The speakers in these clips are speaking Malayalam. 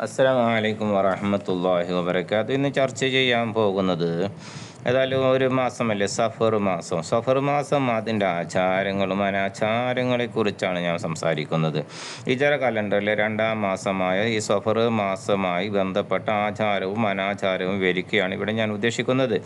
അസ്സലാമു വലൈക്കും വാഹമത്തല്ലാഹി വബർക്കാത്തു ഇന്ന് ചർച്ച ചെയ്യാൻ പോകുന്നത് ഏതായാലും ഒരു മാസമല്ലേ? സഫർ മാസം. സഫർ മാസം അതിന്റെ ആചാരങ്ങളും അനാചാരങ്ങളെ കുറിച്ചാണ് ഞാൻ സംസാരിക്കുന്നത്. ഇതര കലണ്ടറിലെ രണ്ടാം മാസമായ ഈ സഫർ മാസമായി ബന്ധപ്പെട്ട ആചാരവും അനാചാരവും വിവരിക്കുകയാണ് ഇവിടെ ഞാൻ ഉദ്ദേശിക്കുന്നത്.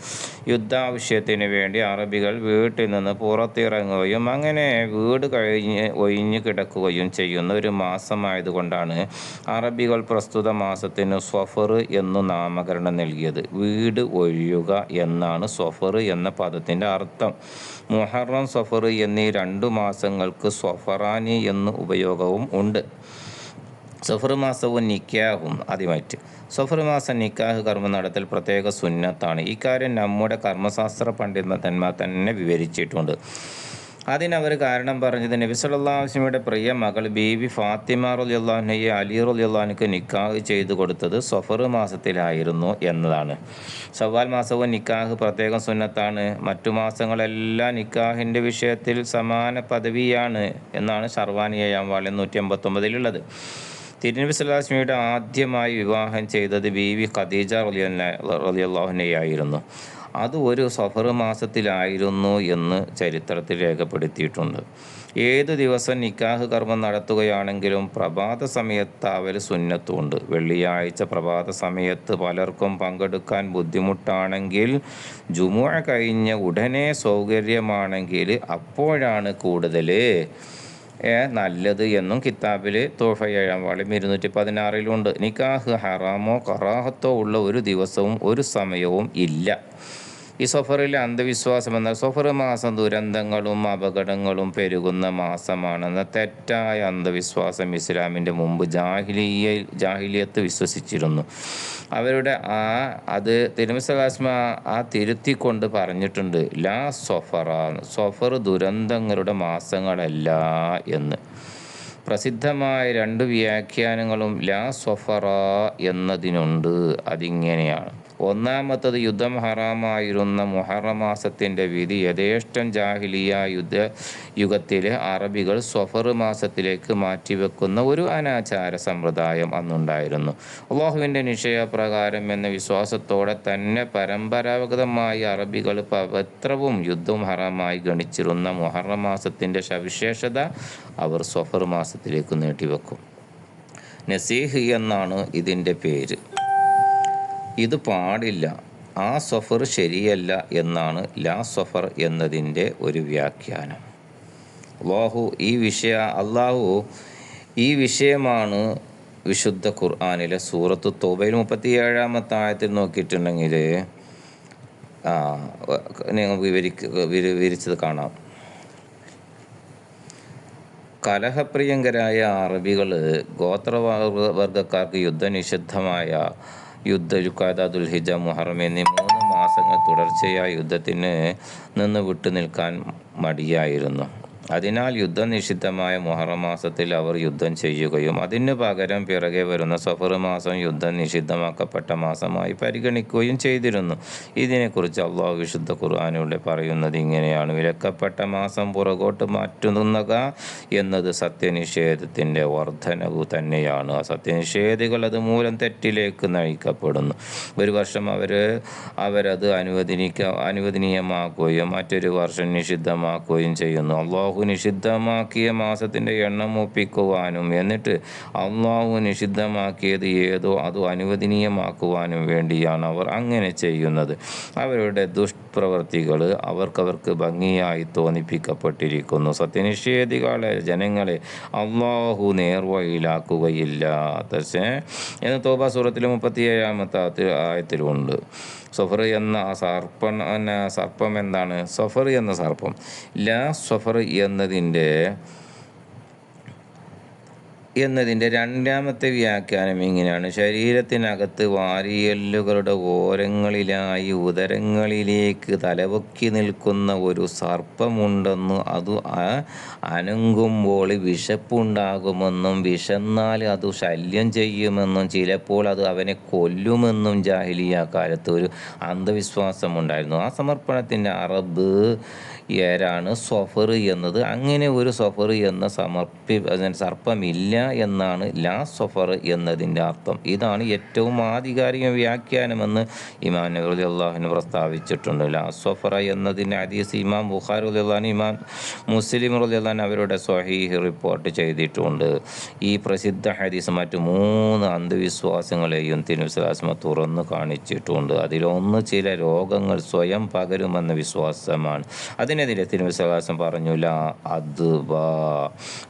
യുദ്ധാവശ്യത്തിന് വേണ്ടി അറബികൾ വീട്ടിൽ നിന്ന് പുറത്തിറങ്ങുകയും അങ്ങനെ വീട് കഴിഞ്ഞ് ഒഴിഞ്ഞു കിടക്കുകയും ചെയ്യുന്ന ഒരു മാസമായതുകൊണ്ടാണ് അറബികൾ പ്രസ്തുത മാസത്തിന് സഫർ എന്നു നാമകരണം നൽകിയത്. വീട് ഒഴിയുക എന്നാണ് സൊഫർ എന്ന പദത്തിന്റെ അർത്ഥം. മുഹറം സഫർ എന്നീ രണ്ടു മാസങ്ങൾക്ക് സൊഫറാനി എന്ന് ഉപയോഗവും ഉണ്ട്. സഫർ മാസവും നിക്കാഹും ആദ്യമായിട്ട്. സഫർ മാസം നിക്കാഹ് കർമ്മം നടത്തൽ പ്രത്യേക സുന്നത്താണ്. ഇക്കാര്യം നമ്മുടെ കർമ്മശാസ്ത്ര പണ്ഡിതന്മാർ തന്നെ വിവരിച്ചിട്ടുണ്ട്. അതിനവർ കാരണം പറഞ്ഞത് നബി സല്ലാസ്ലമിയുടെ പ്രിയ മകൾ ബീവി ഫാത്തിമ റലിയുള്ളാഹിനെ അലി അള്ളഹാനിക്ക് നിക്കാഹ് ചെയ്തു കൊടുത്തത് സഫർ മാസത്തിലായിരുന്നു എന്നതാണ്. സവാൽ മാസവും നിക്കാഹ് പ്രത്യേകം സുന്നത്താണ്. മറ്റു മാസങ്ങളെല്ലാം നിക്കാഹിന്റെ വിഷയത്തിൽ സമാന പദവിയാണ് എന്നാണ് ഷർവാനിയാം വാളി നൂറ്റി അമ്പത്തൊമ്പതിലുള്ളത് തിരുനബി സല്ലാസ്മിയുടെ ആദ്യമായി വിവാഹം ചെയ്തത് ബീവി ഖദീജ റലിയല്ലാഹുനെയായിരുന്നു അത് ഒരു സഫർ മാസത്തിലായിരുന്നു എന്ന് ചരിത്രത്തിൽ രേഖപ്പെടുത്തിയിട്ടുണ്ട്. ഏത് ദിവസം നിക്കാഹ് കർമ്മം നടത്തുകയാണെങ്കിലും പ്രഭാത സമയത്ത് അവർ സുന്നത്തുണ്ട്. വെള്ളിയാഴ്ച പ്രഭാത സമയത്ത് പലർക്കും പങ്കെടുക്കാൻ ബുദ്ധിമുട്ടാണെങ്കിൽ ജുമുഅ കഴിഞ്ഞ ഉടനെ സൗകര്യമാണെങ്കിൽ അപ്പോഴാണ് കൂടുതൽ നല്ലത് എന്നും കിതാബിൽ തോഫ ഏഴാം വാളിം ഇരുന്നൂറ്റി പതിനാറിലുണ്ട് നിക്കാഹ് ഹറാമോ കറാഹത്തോ ഉള്ള ഒരു ദിവസവും ഒരു സമയവും ഇല്ല. ഈ സഫറിലെ അന്ധവിശ്വാസം എന്ന സഫർ മാസം ദുരന്തങ്ങളും അപകടങ്ങളും പെരുകുന്ന മാസമാണെന്ന തെറ്റായ അന്ധവിശ്വാസം ഇസ്ലാമിന്റെ മുമ്പ് ജാഹിലിയ ജാഹിലിയത്ത് വിശ്വസിച്ചിരുന്നു. അവരുടെ ആ അത് തിരുമസലാസ്മ ആ തിരുത്തിക്കൊണ്ട് പറഞ്ഞിട്ടുണ്ട് ലാ സൊഫറ സൊഫർ ദുരന്തങ്ങളുടെ മാസങ്ങളല്ല എന്ന്. പ്രസിദ്ധമായ രണ്ട് വ്യാഖ്യാനങ്ങളും ലാ സൊഫറ എന്നതിനുണ്ട്. അതിങ്ങനെയാണ്. ഒന്നാമത്തത് യുദ്ധം ഹറാമായിരുന്ന മുഹറമാസത്തിന്റെ വിധി യഥേഷ്ടം ജാഹിലിയ യുദ്ധ യുഗത്തിലെ അറബികൾ സ്വഫർ മാസത്തിലേക്ക് മാറ്റിവെക്കുന്ന ഒരു അനാചാര സമ്പ്രദായം അന്നുണ്ടായിരുന്നു. അള്ളാഹുവിന്റെ നിശ്ചയപ്രകാരം എന്ന വിശ്വാസത്തോടെ തന്നെ പരമ്പരാഗതമായി അറബികൾ പവിത്രവും യുദ്ധവും ഹറാമായി ഗണിച്ചിരുന്ന മുഹറം മാസത്തിന്റെ സവിശേഷത അവർ സ്വഫർ മാസത്തിലേക്ക് നീട്ടിവെക്കും. നസീഹ് എന്നാണ് ഇതിന്റെ പേര്. ഇത് പാടില്ല. ആ സഫർ ശരിയല്ല എന്നാണ് ലാ സഫർ എന്നതിന്റെ ഒരു വ്യാഖ്യാനം. അള്ളാഹു ഈ വിഷയ അള്ളാഹു ഈ വിഷയമാണ് വിശുദ്ധ ഖുർആാനിലെ സൂറത്ത് തോബയിൽ മുപ്പത്തി ഏഴാമത്തെ ആയത്തിൽ നോക്കിയിട്ടുണ്ടെങ്കിൽ ആ നിങ്ങൾ വിവരിക്ക വിവരിച്ചത് കാണാം. കലഹപ്രിയങ്കരായ അറബികൾ ഗോത്രവർഗക്കാർക്ക് യുദ്ധനിഷിദ്ധമായ യുദ്ധ ജുക്കാദ ദുൽഹിജ മുഹറം എന്നീ മൂന്ന് മാസങ്ങൾ തുടർച്ചയായ യുദ്ധത്തിന് നിന്ന് വിട്ടു നിൽക്കാൻ മടിയായിരുന്നു. അതിനാൽ യുദ്ധനിഷിദ്ധമായ മുഹറം മാസത്തിൽ അവർ യുദ്ധം ചെയ്യുകയും അതിന് പകരം പിറകെ വരുന്ന സഫർ മാസം യുദ്ധം നിഷിദ്ധമാക്കപ്പെട്ട മാസമായി പരിഗണിക്കുകയും ചെയ്തിരുന്നു. ഇതിനെക്കുറിച്ച് അള്ളാഹു വിശുദ്ധ ഖുർആാനിലൂടെ പറയുന്നത് ഇങ്ങനെയാണ്. വിലക്കപ്പെട്ട മാസം പുറകോട്ട് മാറ്റുന്നുക എന്നത് സത്യനിഷേധത്തിന്റെ വർധനവ് തന്നെയാണ്. ആ സത്യനിഷേധികൾ അത് മൂലം തെറ്റിലേക്ക് നയിക്കപ്പെടുന്നു. ഒരു വർഷം അവർ അവരത് അനുവദനിക്ക അനുവദനീയമാക്കുകയും മറ്റൊരു വർഷം നിഷിദ്ധമാക്കുകയും ചെയ്യുന്നു. അള്ളാഹു അള്ളാഹു നിഷിദ്ധമാക്കിയ മാസത്തിന്റെ എണ്ണം ഒപ്പിക്കുവാനും എന്നിട്ട് അള്ളാഹു നിഷിദ്ധമാക്കിയത് ഏതോ അത് അനുവദനീയമാക്കുവാനും വേണ്ടിയാണ് അവർ അങ്ങനെ ചെയ്യുന്നത്. അവരുടെ ദുഷ്പ്രവർത്തികൾ അവർക്കവർക്ക് ഭംഗിയായി തോന്നിപ്പിക്കപ്പെട്ടിരിക്കുന്നു. സത്യനിഷേധികളെ ജനങ്ങളെ അള്ളാഹു നേർവഴിയിലാക്കുകയില്ല. പക്ഷേ എന്ന് തോബ സൂറത്തിൽ മുപ്പത്തി ഏഴാമത്തെ ആയത്തിലുണ്ട്. സഫർ എന്ന സർപ്പൻ സർപ്പം എന്താണ്? സഫർ എന്ന സർപ്പം. ലാ സഫർ എന്നതിന്റെ എന്നതിന്റെ രണ്ടാമത്തെ വ്യാഖ്യാനം ഇങ്ങനെയാണ്. ശരീരത്തിനകത്ത് വാരിയല്ലുകളുടെ ഓരങ്ങളിലായി ഉദരങ്ങളിലേക്ക് തലപൊക്കി നിൽക്കുന്ന ഒരു സർപ്പമുണ്ടെന്ന് അത് അനങ്ങുമ്പോൾ വിശപ്പുണ്ടാകുമെന്നും വിശന്നാൽ അത് ശല്യം ചെയ്യുമെന്നും ചിലപ്പോൾ അത് അവനെ കൊല്ലുമെന്നും ജാഹിലിയ കാലത്ത് ഒരു അന്ധവിശ്വാസമുണ്ടായിരുന്നു. ആ സമർപ്പണത്തിന്റെ അറബ് ഏരാണ് സൊഫർ എന്നത്. അങ്ങനെ ഒരു സൊഫർ എന്ന സമർപ്പി സർപ്പമില്ല. എന്നാണ് ലാ സഫർ എന്നതിന്റെ അർത്ഥം. ഇതാണ് ഏറ്റവും ആധികാരിക വ്യാഖ്യാനമെന്ന് ഇമാം നബി അള്ളാഹുവിന് പ്രസ്താവിച്ചിട്ടുണ്ട്. ലാ സഫർ എന്നതിന്റെ ഹദീസ് ഇമാം ബുഖാർ അള്ളഹാൻ ഇമാം മുസ്ലിം അള്ളഹാൻ അവരുടെ സ്വഹീഹ് റിപ്പോർട്ട് ചെയ്തിട്ടുണ്ട്. ഈ പ്രസിദ്ധ ഹദീസ് മറ്റു മൂന്ന് അന്ധവിശ്വാസങ്ങളെയും തിരുവിശ്വാസമ തുറന്നു കാണിച്ചിട്ടുണ്ട്. അതിലൊന്ന് ചില രോഗങ്ങൾ സ്വയം പകരുമെന്ന വിശ്വാസമാണ്. അതിനെതിരെ തിരുവിശ്വാസം പറഞ്ഞു ലാ അത്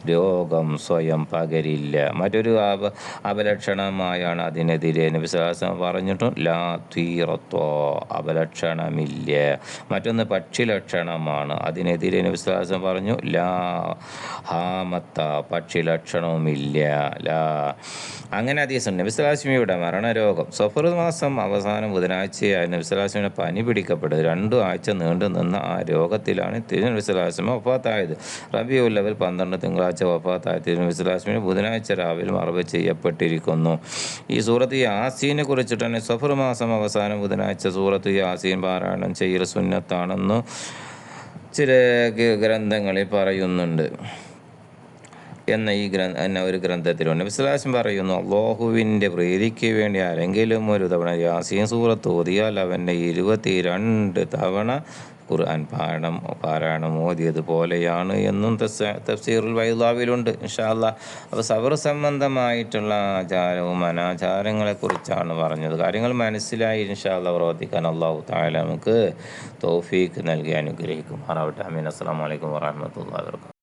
രോഗം സ്വയം പകരില്ല മറ്റൊരു അപ അപലക്ഷണമായാണ് അതിനെതിരെ നബിസ്വലാസം പറഞ്ഞിട്ടും ലാ തീറത്തോ അപലക്ഷണമില്ല മറ്റൊന്ന് പക്ഷി ലക്ഷണമാണ് അതിനെതിരെ നബിസ്വലാസം പറഞ്ഞു ലാ ഹാമത്ത പക്ഷി ലക്ഷണവുമില്ല ലാ അങ്ങനെ അതീസുണ്ട്. നബിസ്വലാസ്മിയുടെ മരണരോഗം. സഫർ മാസം അവസാനം ബുധനാഴ്ചയായി നബിസ്വലാസ്മിയുടെ പനി പിടിക്കപ്പെട്ടത്. രണ്ടു ആഴ്ച നീണ്ടു നിന്ന ആ രോഗത്തിലാണ് തിരുനബിസ്വലാസ്മി വഫാത്തായത്. റബിയുള്ളവർ പന്ത്രണ്ട് തിങ്കളാഴ്ച വഫാത്തായ തിരുനബിസ്ലാസ്മിന് ബുധനാഴ്ച രാവിലെ മറവ് ചെയ്യപ്പെട്ടിരിക്കുന്നു. ഈ സൂറത്ത് യാസീനെ കുറിച്ചിട്ട് തന്നെ സഫർ മാസം അവസാനം ബുധനാഴ്ച സൂറത്ത് യാസീൻ പാരായണം ചെയ്യൽ സുന്നത്താണെന്ന് ചില ഗ്രന്ഥങ്ങളിൽ പറയുന്നുണ്ട്. എന്ന ഈ ഗ്രന്ഥ എന്ന ഒരു ഗ്രന്ഥത്തിലുണ്ട്. വിശ്വാസം പറയുന്നു അള്ളാഹുവിന്റെ പ്രീതിക്ക് വേണ്ടി ആരെങ്കിലും ഒരു തവണ യാസീൻ സൂറത്ത് ഓതിയാൽ അവന്റെ ഇരുപത്തി രണ്ട് തവണ ഖുർആൻ പാരായണം പാരായണം ഓതിയത് പോലെയാണ് എന്നും തഫ്സീറുൽ വൈദാവിലുണ്ട്. ഇൻഷാല്ല അപ്പോൾ സബർ സംബന്ധമായിട്ടുള്ള ആചാരവും അനാചാരങ്ങളെക്കുറിച്ചാണ് പറഞ്ഞത്. കാര്യങ്ങൾ മനസ്സിലായി ഇൻഷാല്ല പ്രവർത്തിക്കാൻ അള്ളാഹു താല നമുക്ക് തോഫീക്ക് നൽകി അനുഗ്രഹിക്കും മാറാവട്ടെ അമീൻ. അസ്സാം വലൈക്കും വാഹമത്തല്ലാ വർക്കാത്തു